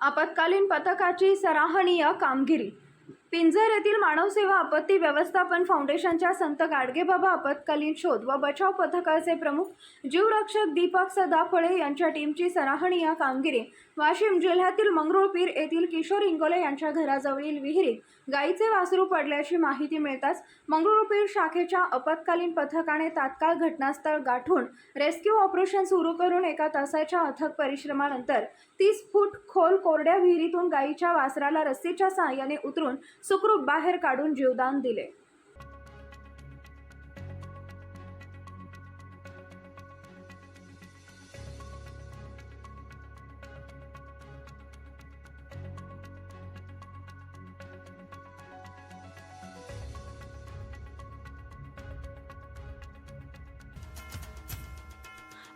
आपत्कालीन पथकाची सराहनीय कामगिरी. पिंजर येथील मानवसेवा आपत्ती व्यवस्थापन फाउंडेशनच्या संत गाडगेबाबा आपत्कालीन शोध व बचाव पथकाचे प्रमुख जीवरक्षक दीपक सदाफळे यांच्या टीमची सराहनीय कामगिरी. वाशिम जिल्ह्यातील मंगरुळपीर येथील किशोर इंगोले यांच्या घराजवळील विहिरीत गायीचे वासरू पडल्याची माहिती मिळताच मंगरुळपीर शाखेच्या आपत्कालीन पथकाने तात्काळ घटनास्थळ गाठून रेस्क्यू ऑपरेशन सुरू करून एका तासाच्या अथक परिश्रमानंतर तीस फूट खोल कोरड्या विहिरीतून गायीच्या वासराला रस्सीच्या सहाय्याने उतरून सुखरूप बाहेर काढून जीवदान दिले.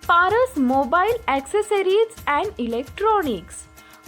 Paras mobile accessories and electronics.